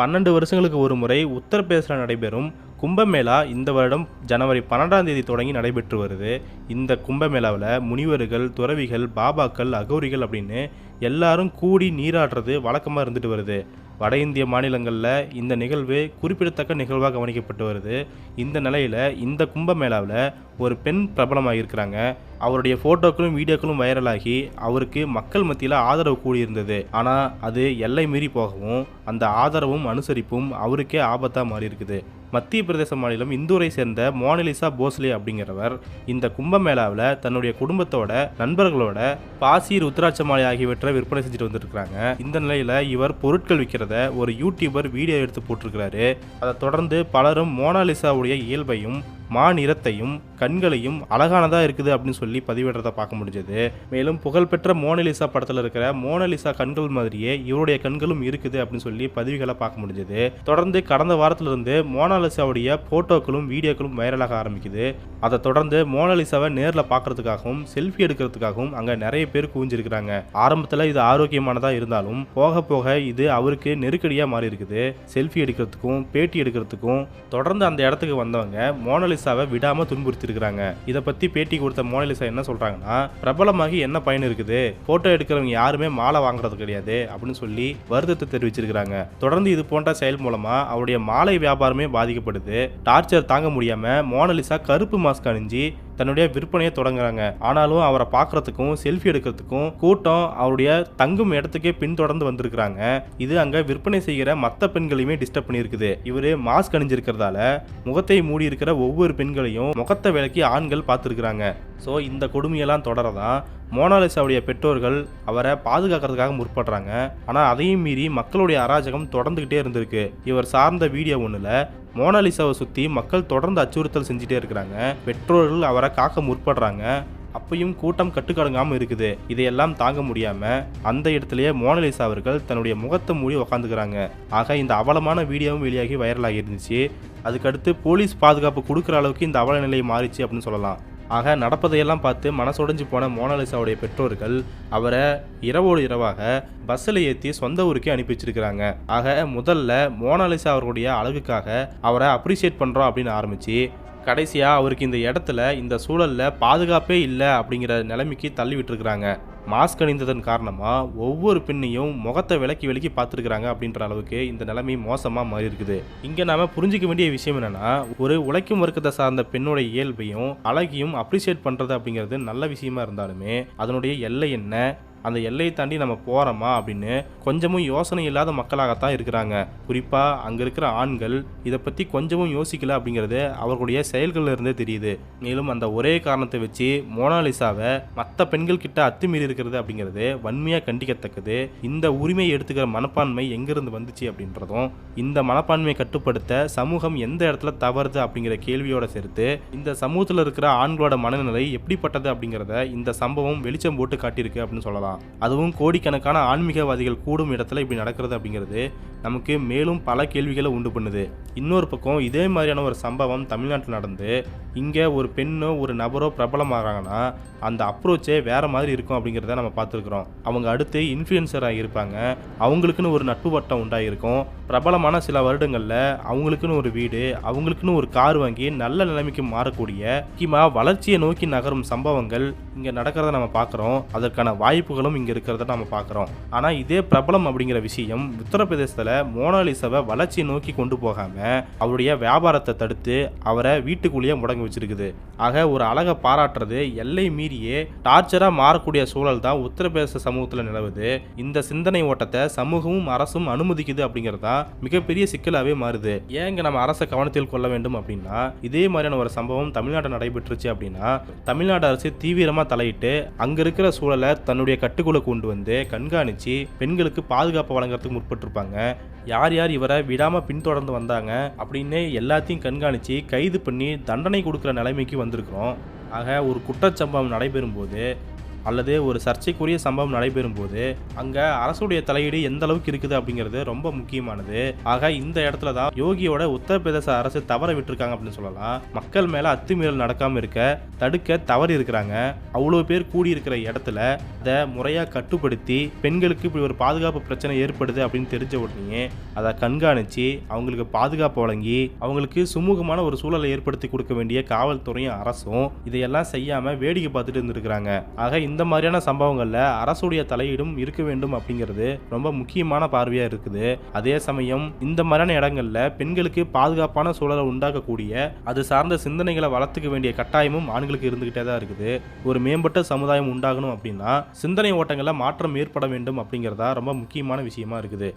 பன்னெண்டு வருஷங்களுக்கு ஒரு முறை உத்தரப்பிரதேசில் நடைபெறும் கும்பமேளா இந்த வருடம் ஜனவரி பன்னெண்டாம் தேதி தொடங்கி நடைபெற்று வருது. இந்த கும்பமேளாவில் முனிவர்கள் துறவிகள் பாபாக்கள் அகௌரிகள் அப்படின்னு எல்லாரும் கூடி நீராடுறது வழக்கமாக இருந்துட்டு வருது. வட இந்திய மாநிலங்களில் இந்த நிகழ்வு குறிப்பிடத்தக்க நிகழ்வாக கவனிக்கப்பட்டு வருது. இந்த நிலையில் இந்த கும்பமேளாவில் ஒரு பெண் பிரபலமாக இருக்கிறாங்க. அவருடைய ஃபோட்டோக்களும் வீடியோக்களும் வைரலாகி அவருக்கு மக்கள் மத்தியில் ஆதரவு கூடியிருந்தது. ஆனால் அது எல்லை மீறி போகவும் அந்த ஆதரவும் அனுசரிப்பும் அவருக்கே ஆபத்தாக மாறி இருக்குது மத்திய பிரதேச மாநிலம் இந்தூரை சேர்ந்த மோனலிசா போஸ்லே அப்படிங்கிறவர் இந்த கும்பமேளாவில் தன்னுடைய குடும்பத்தோட நண்பர்களோட பாசி ருத்ராட்ச மாலை ஆகியவற்றை விற்பனை செஞ்சுட்டு வந்திருக்கிறாங்க. இந்த நிலையில் இவர் பொருட்கள் விற்கிறத ஒரு யூடியூபர் வீடியோ எடுத்து போட்டிருக்கிறாரு. அதை தொடர்ந்து பலரும் மோனாலிசாவுடைய இயல்பையும் மா நிறத்தையும் கண்களையும் அழகானதாக இருக்குது அப்படின்னு சொல்லி பதிவிடுறதை பார்க்க முடிஞ்சது. மேலும் புகழ்பெற்ற மோனலிசா படத்தில் இருக்கிற மோனலிசா கண்கள் மாதிரியே இவருடைய கண்களும் இருக்குது அப்படின்னு சொல்லி பதிவுகளை பார்க்க முடிஞ்சது. தொடர்ந்து கடந்த வாரத்திலிருந்து மோனாலிசாவுடைய போட்டோக்களும் வீடியோக்களும் வைரலாக ஆரம்பிக்குது. அதை தொடர்ந்து மோனாலிசாவை நேரில் பார்க்கறதுக்காகவும் செல்ஃபி எடுக்கிறதுக்காகவும் அங்கே நிறைய பேர் குவிஞ்சிருக்கிறாங்க. ஆரம்பத்தில் இது ஆரோக்கியமானதாக இருந்தாலும் போக போக இது அவருக்கு நெருக்கடியாக மாறி இருக்குது செல்ஃபி எடுக்கிறதுக்கும் பேட்டி எடுக்கிறதுக்கும் தொடர்ந்து அந்த இடத்துக்கு வந்தவங்க மோனாலிசாவை விடாம துன்புறுத்திருக்கிறாங்க இதை பத்தி பேட்டி கொடுத்த மோனலிசா என்ன சொல்றாங்கன்னா பிரபலமாகி என்ன பயன் இருக்குது? போட்டோ எடுக்கிறவங்க யாருமே மாலை வாங்குறது கிடையாது அப்படின்னு சொல்லி வருத்தத்தை தெரிவிச்சிருக்கிறாங்க. தொடர்ந்து இது போன்ற செயல் மூலமா அவருடைய மாலை வியாபாரமே பாதிக்கப்படுது. டார்ச்சர் தாங்க முடியாம மோனலிசா கருப்பு மாஸ்க் அணிஞ்சு தன்னுடைய விற்பனையை தொடங்குறாங்க. ஆனாலும் அவரை பார்க்கறதுக்கும் செல்ஃபி எடுக்கிறதுக்கும் கூட்டம் அவருடைய தங்கும் இடத்துக்கே பின்தொடர்ந்து வந்திருக்கிறாங்க. இது அங்க விற்பனை செய்கிற மற்ற பெண்களையுமே டிஸ்டர்ப் பண்ணியிருக்குது. இவரு மாஸ்க் அணிஞ்சிருக்கிறதால முகத்தை மூடி இருக்கிற ஒவ்வொரு பெண்களையும் முகத்தை விலக்கி ஆண்கள் பார்த்துருக்குறாங்க. ஸோ இந்த கொடுமையெல்லாம் தொடரதான் மோனாலிசாவுடைய பெற்றோர்கள் அவரை பாதுகாக்கிறதுக்காக முற்படுறாங்க. ஆனால் அதையும் மீறி மக்களுடைய அராஜகம் தொடர்ந்துக்கிட்டே இருந்திருக்கு. இவர் சார்ந்த வீடியோ ஒன்றில் மோனாலிசாவை சுற்றி மக்கள் தொடர்ந்து அச்சுறுத்தல் செஞ்சுட்டே இருக்கிறாங்க. பெற்றோர்கள் அவரை காக்க முற்படுறாங்க. அப்பையும் கூட்டம் கட்டுக்கடங்காமல் இருக்குது. இதையெல்லாம் தாங்க முடியாமல் அந்த இடத்துலயே மோனலிசா அவர்கள் தன்னுடைய முகத்தை மூடி உக்காந்துக்கிறாங்க. ஆக இந்த அவலமான வீடியோவும் வெளியாகி வைரலாகி இருந்துச்சு. அதுக்கடுத்து போலீஸ் பாதுகாப்பு கொடுக்குற அளவுக்கு இந்த அவல நிலை மாறிச்சு அப்படின்னு சொல்லலாம். ஆக நடப்பதையெல்லாம் பார்த்து மனசுடைஞ்சு போன மோனாலிசாவுடைய பெற்றோர்கள் அவரை இரவோடு இரவாக பஸ்ஸில் ஏற்றி சொந்த ஊருக்கே அனுப்பி வச்சிருக்கிறாங்க ஆக முதல்ல மோனாலிசா அவர்களுடைய அழகுக்காக அவரை அப்ரிஷியேட் பண்ணுறோம் அப்படின்னு ஆரம்பித்து கடைசியாக அவருக்கு இந்த இடத்துல இந்த சூழலில் பாதுகாப்பே இல்லை அப்படிங்கிற நிலைமைக்கு தள்ளி விட்டுருக்குறாங்க. மாஸ்க் அணிந்ததன் காரணமாக ஒவ்வொரு பெண்ணையும் முகத்தை விலக்கி விலக்கி பார்த்துருக்குறாங்க அப்படின்ற அளவுக்கு இந்த நிலைமை மோசமாக மாறி இருக்குது இங்கே நாம் புரிஞ்சிக்க வேண்டிய விஷயம் என்னென்னா ஒரு உழைக்கும் வர்க்கத்தை சார்ந்த பெண்ணோட இயல்பையும் அழகையும் அப்ரிஷியேட் பண்ணுறது அப்படிங்கிறது நல்ல விஷயமா இருந்தாலுமே அதனுடைய எல்லை என்ன? அந்த எல்லையை தாண்டி நம்ம போகிறோமா அப்படின்னு கொஞ்சமும் யோசனை இல்லாத மக்களாகத்தான் இருக்கிறாங்க. குறிப்பாக அங்கே இருக்கிற ஆண்கள் இதை பற்றி கொஞ்சமும் யோசிக்கல அப்படிங்கிறது அவர்களுடைய செயல்கள்ல இருந்தே தெரியுது. மேலும் அந்த ஒரே காரணத்தை வச்சு மோனாலிசாவை மற்ற பெண்கள் கிட்ட அத்துமீறி இருக்கிறது அப்படிங்கிறது வன்மையாக கண்டிக்கத்தக்கது. இந்த உரிமையை எடுத்துக்கிற மனப்பான்மை எங்கிருந்து வந்துச்சு அப்படின்றதும் இந்த மனப்பான்மையை கட்டுப்படுத்த சமூகம் எந்த இடத்துல தவறுது அப்படிங்கிற கேள்வியோட சேர்த்து இந்த சமூகத்தில் இருக்கிற ஆண்களோட மனநிலை எப்படிப்பட்டது அப்படிங்கிறத இந்த சம்பவம் வெளிச்சம் போட்டு காட்டியிருக்கு அப்படின்னு சொல்லலாம். அதுவும் கோடிக்கணக்கான ஆன்மீகவாதிகள் கூடும் இடத்துல இப்படி நடக்கிறது அப்படிங்கிறது நமக்கு மேலும் பல கேள்விகளை உண்டு பண்ணுது. இன்னொரு பக்கம் இதே மாதிரியான ஒரு சம்பவம் தமிழ்நாட்டில் நடந்து இங்கே ஒரு பெண்ணோ ஒரு நபரோ பிரபலமாகறாங்கன்னா அந்த அப்ரோச்சே வேறு மாதிரி இருக்கும் அப்படிங்கிறத நம்ம பார்த்துருக்குறோம். அவங்க அடுத்து இன்ஃப்ளூயன்சராக இருப்பாங்க அவங்களுக்குன்னு ஒரு நட்பு வட்டம் உண்டாகிருக்கும் பிரபலமான சில வருடங்களில் அவங்களுக்குன்னு ஒரு வீடு அவங்களுக்குன்னு ஒரு கார் வாங்கி நல்ல நிலைமைக்கு மாறக்கூடிய முக்கியமாக வளர்ச்சியை நோக்கி நகரும் சம்பவங்கள் இங்கே நடக்கிறத நம்ம பார்க்குறோம். அதற்கான வாய்ப்புகள் வாய்ப்புகளும் இங்கே இருக்கிறத நம்ம பார்க்குறோம் ஆனால் இதே பிரபலம் அப்படிங்கிற விஷயம் உத்தரப்பிரதேசத்தில் மோனாலிசாவை வளர்ச்சியை நோக்கி கொண்டு போகாமல் அவருடைய வியாபாரத்தை தடுத்து அவரை வீட்டுக்குள்ளேயே முடங்கி வச்சிருக்குது. ஆக ஒரு அழகை பாராட்டுறது எல்லை மீறியே டார்ச்சராக மாறக்கூடிய சூழல் தான் உத்தரப்பிரதேச சமூகத்தில் நிலவுது. இந்த சிந்தனை ஓட்டத்தை சமூகமும் அரசும் அனுமதிக்குது அப்படிங்கிறது தான் மிகப்பெரிய சிக்கலாகவே மாறுது. ஏங்க நம்ம அரசை கவனத்தில் கொள்ள வேண்டும் அப்படின்னா இதே மாதிரியான ஒரு சம்பவம் தமிழ்நாட்டில் நடைபெற்றுச்சு அப்படின்னா தமிழ்நாடு அரசு தீவிரமாக தலையிட்டு அங்கே இருக்கிற சூழலை தன்னுடைய கட்டுக்குள்ளே கொண்டு வந்து கண்காணித்து பெண்களுக்கு பாதுகாப்பு வழங்குறதுக்கு முற்பட்டிருப்பாங்க. யார் யார் இவரை விடாமல் பின்தொடர்ந்து வந்தாங்க அப்படின்னு எல்லாத்தையும் கண்காணித்து கைது பண்ணி தண்டனை கொடுக்குற நிலைமைக்கு வந்திருக்கிறோம். ஆக ஒரு குற்றச்சம்பவம் நடைபெறும் போது அல்லது ஒரு சர்ச்சைக்குரிய சம்பவம் நடைபெறும் போது அங்க அரசுடைய தலையீடு எந்த அளவுக்கு இருக்குது அப்படிங்கிறது ரொம்ப முக்கியமானது. ஆக இந்த இடத்துல தான் யோகியோட உத்தரப்பிரதேச அரசு தவற விட்டுருக்காங்க அப்படின்னு சொல்லலாம். மக்கள் மேல அத்துமீறல் நடக்காம இருக்க தடுக்க தவறி இருக்கிறாங்க. அவ்வளோ பேர் கூடி இருக்கிற இடத்துல அதை முறையா கட்டுப்படுத்தி பெண்களுக்கு இப்படி ஒரு பாதுகாப்பு பிரச்சனை ஏற்படுது அப்படின்னு தெரிஞ்ச உடனே அதை கண்காணிச்சு அவங்களுக்கு பாதுகாப்பு வழங்கி அவங்களுக்கு சுமூகமான ஒரு சூழலை ஏற்படுத்தி கொடுக்க வேண்டிய காவல்துறையும் அரசும் இதையெல்லாம் செய்யாம வேடிக்கை பார்த்துட்டு இருந்திருக்கிறாங்க. ஆக இந்த மாதிரியான சம்பவங்களில் அரசுடைய தலையீடும் இருக்க வேண்டும் அப்படிங்கிறது ரொம்ப முக்கியமான பார்வையாக இருக்குது. அதே சமயம் இந்த மாதிரியான இடங்களில் பெண்களுக்கு பாதுகாப்பான சூழலை உண்டாக்கக்கூடிய அது சார்ந்த சிந்தனைகளை வளர்த்துக்க வேண்டிய கட்டாயமும் ஆண்களுக்கு இருந்துகிட்டே தான் இருக்குது. ஒரு மேம்பட்ட சமுதாயம் உண்டாகணும் அப்படின்னா சிந்தனை ஓட்டங்களில் மாற்றம் ஏற்பட வேண்டும் அப்படிங்கிறதா ரொம்ப முக்கியமான விஷயமா இருக்குது.